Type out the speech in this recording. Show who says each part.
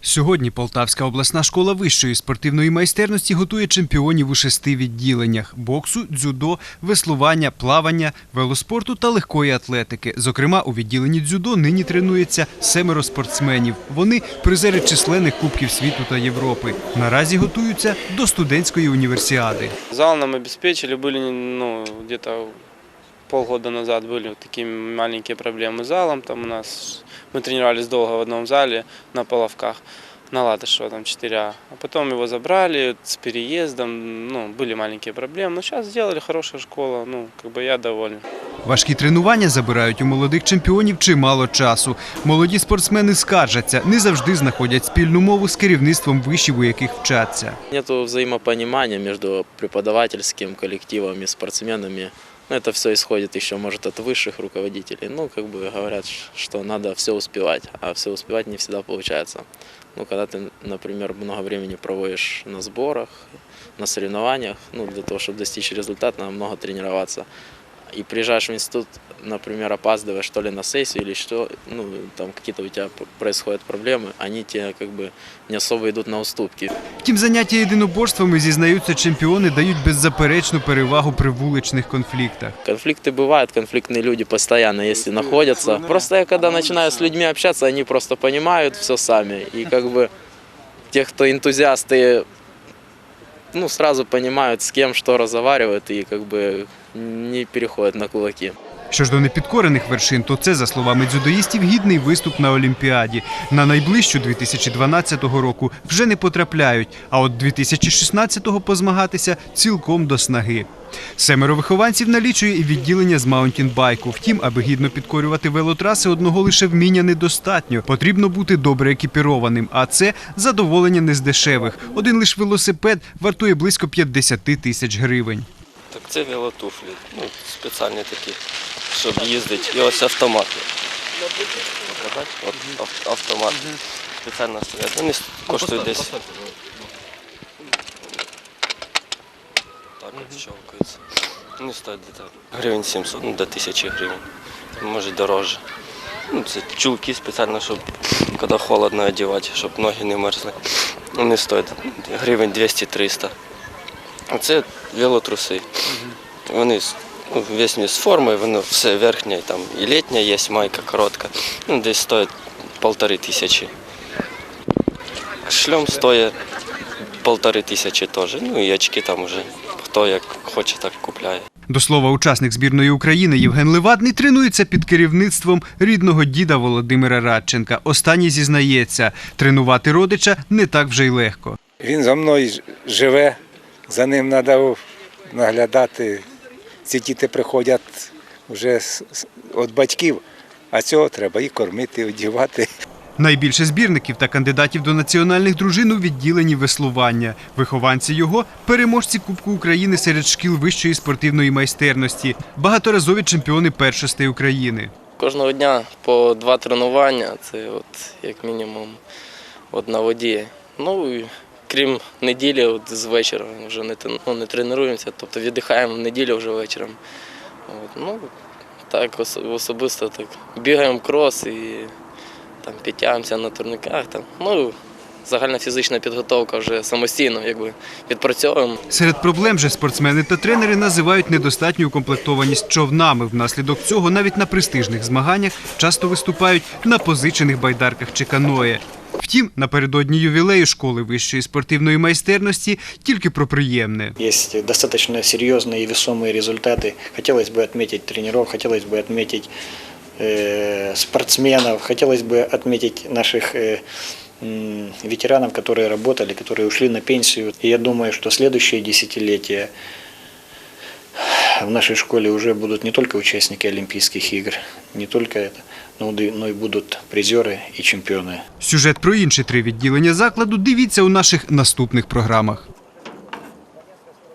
Speaker 1: Сьогодні Полтавська обласна школа вищої спортивної майстерності готує чемпіонів у шести відділеннях: боксу, дзюдо, веслування, плавання, велоспорту та легкої атлетики. Зокрема, у відділенні дзюдо нині тренується семеро спортсменів. Вони призери численних кубків світу та Європи. Наразі готуються до студентської універсіади.
Speaker 2: Зал нам обеспечили, были ну, где-то полгода назад были вот такие маленькие проблемы с залом. Там у нас мы тренировались долго в одном зале на Половках, на Ладышево, там 4А. А потом его забрали с переездом, ну, были маленькие проблемы. Но сейчас сделали хорошая школа, ну, как бы я доволен.
Speaker 1: Важкі тренування забирають у молодих чемпіонів чимало часу. Молоді спортсмени скаржаться, не завжди знаходять спільну мову з керівництвом вишів, у яких вчаться.
Speaker 3: Нет взаимопонимания между преподавательским коллективом и спортсменами. Ну, это все исходит еще, может, от высших руководителей. Ну, как бы говорят, ш- что надо все успевать, а все успевать не всегда получается. Ну, когда ты, например, много времени проводишь на сборах, на соревнованиях, ну, для того, чтобы достичь результата, надо много тренироваться. И приезжаешь в институт, например, опаздываешь то ли на сессию или что, ну, там какие-то у тебя п- происходят проблемы, они тебе как бы не особо идут на уступки.
Speaker 1: Втім, заняття єдиноборствами, зізнаються чемпіони, дають беззаперечну перевагу при вуличних конфліктах.
Speaker 3: Конфликты бывают, конфликтные люди постоянно, если находятся. Просто я когда начинаю с людьми общаться, они просто понимают все сами. И как бы те, кто энтузиасты, ну, сразу понимают, с кем что разговаривают, и как бы не переходят на кулаки.
Speaker 1: Що ж до непідкорених вершин, то це, за словами дзюдоїстів, гідний виступ на Олімпіаді. На найближчу 2012 року вже не потрапляють, а от 2016-го позмагатися цілком до снаги. Семеро вихованців налічує і відділення з маунтінбайку. Втім, аби гідно підкорювати велотраси, одного лише вміння недостатньо. Потрібно бути добре екіпірованим, а це задоволення не з дешевих. Один лиш велосипед вартує близько 50 тисяч гривень.
Speaker 4: Так це велотуфлі, ну, спеціальні такі, щоб їздити. І ось автомат. Показати? От ав- автомат. Спеціально стоять. Вони с- коштують десь. Так от щелкаються. Вони стоять десь гривень 700, ну, до 1000 гривень. Може дорожче. Ну, це чулки спеціально, щоб коли холодно одягати, щоб ноги не мерзли. Вони стоять гривень 200-300. Це велотруси. Вони з- ну, весні з формою, воно все верхнє, там і літня є, майка коротка. Ну, десь стоїть полтори тисячі. Шльом стоїть полтори тисячі теж. Ну і очки там вже хто як хоче, так купляє.
Speaker 1: До слова, учасник збірної України Євген Левадний тренується під керівництвом рідного діда Володимира Радченка. Останній зізнається, тренувати родича не так вже й легко.
Speaker 5: Він за мною живе, за ним треба наглядати. Ці діти приходять вже від батьків, а цього треба і кормити, і одягати.
Speaker 1: Найбільше збірників та кандидатів до національних дружин у відділенні веслування. Вихованці його переможці Кубку України серед шкіл вищої спортивної майстерності, багаторазові чемпіони першостей України.
Speaker 4: Кожного дня по два тренування, це от як мінімум от на воді. Ну крім неділі, от з вечора вже не, ну, не тренуємося, тобто віддихаємо в неділю вже вечором. От, ну, так особисто так. Бігаємо крос і там підтягуємося на турниках. Там. Ну, загальна фізична підготовка вже самостійно якби, відпрацьовуємо.
Speaker 1: Серед проблем же спортсмени та тренери називають недостатню укомплектованість човнами. Внаслідок цього навіть на престижних змаганнях часто виступають на позичених байдарках чи каное. Втім, напередодні ювілею школи вищої спортивної майстерності тільки про приємне.
Speaker 6: Есть достаточно серьезные и весомые результаты. Хотелось бы отметить тренеров, хотелось бы отметить э, спортсменов, хотелось бы отметить наших э, м, ветеранов, которые работали, которые ушли на пенсию. И я думаю, что следующие десятилетия в нашей школе уже будут не только участники Олимпийских игр, не только это, но и- но и будут призеры и чемпионы.
Speaker 1: Сюжет про інші три відділення закладу дивіться у наших наступних програмах.